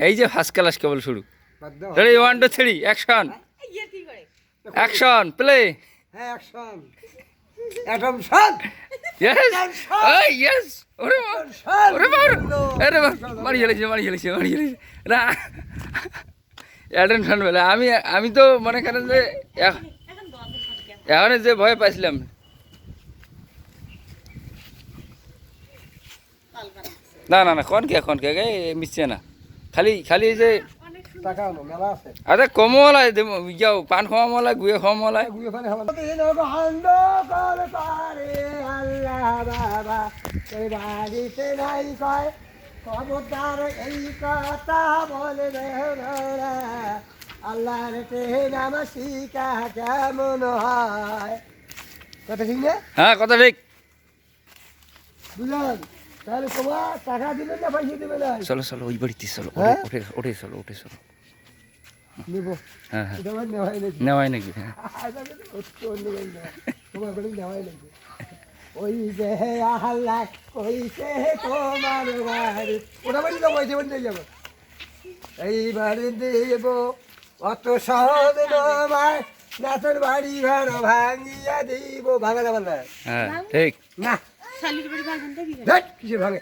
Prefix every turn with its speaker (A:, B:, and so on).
A: এই যে first class কেবল শুরু। Ready one two three action action play
B: হ্যাঁ
A: আমি আমি তো মনে করেন যে এখ- এখন যে ভয় পাইছিলাম। না না না কোন কে কোন কে? মিশছে না। খালি খালি যে আরে কমলাই যাও পান খাওয়া মলাই গুয়ে খাওয়া
B: নাই খবরদার এই কথা বলে না আল্লাহর নাম শিকা কেমন হয় কথা ঠিক না?
A: হ্যাঁ কথা ঠিক।
B: বুঝলেন? তাহলে তোমার টাকা দিবে না পয়সা দিবে না?
A: চলো চলো ওই বাড়িতে চলো।
B: হ্যাঁ?
A: ওঠে ওঠে চলো ওঠে চলো।
B: নিবো।
A: হ্যাঁ হ্যাঁ।
B: নেওয়াই নাকি?
A: নেওয়াই নাকি হ্যাঁ।
B: তোমার বাড়ি নেওয়াই নাকি ওই যে আল্লাহ কইছে তোমার বাড়ি। ওটা বাড়ি যাব ওই জীবন যাব। এই বাড়ি দেব অত সহজ নয় না বাড়ি ঘর ভাঙিয়া দিব। ভাঙা যাবে না।
A: হ্যাঁ ঠিক।
B: না।
C: শালির বাড়ি
B: ভাঙে?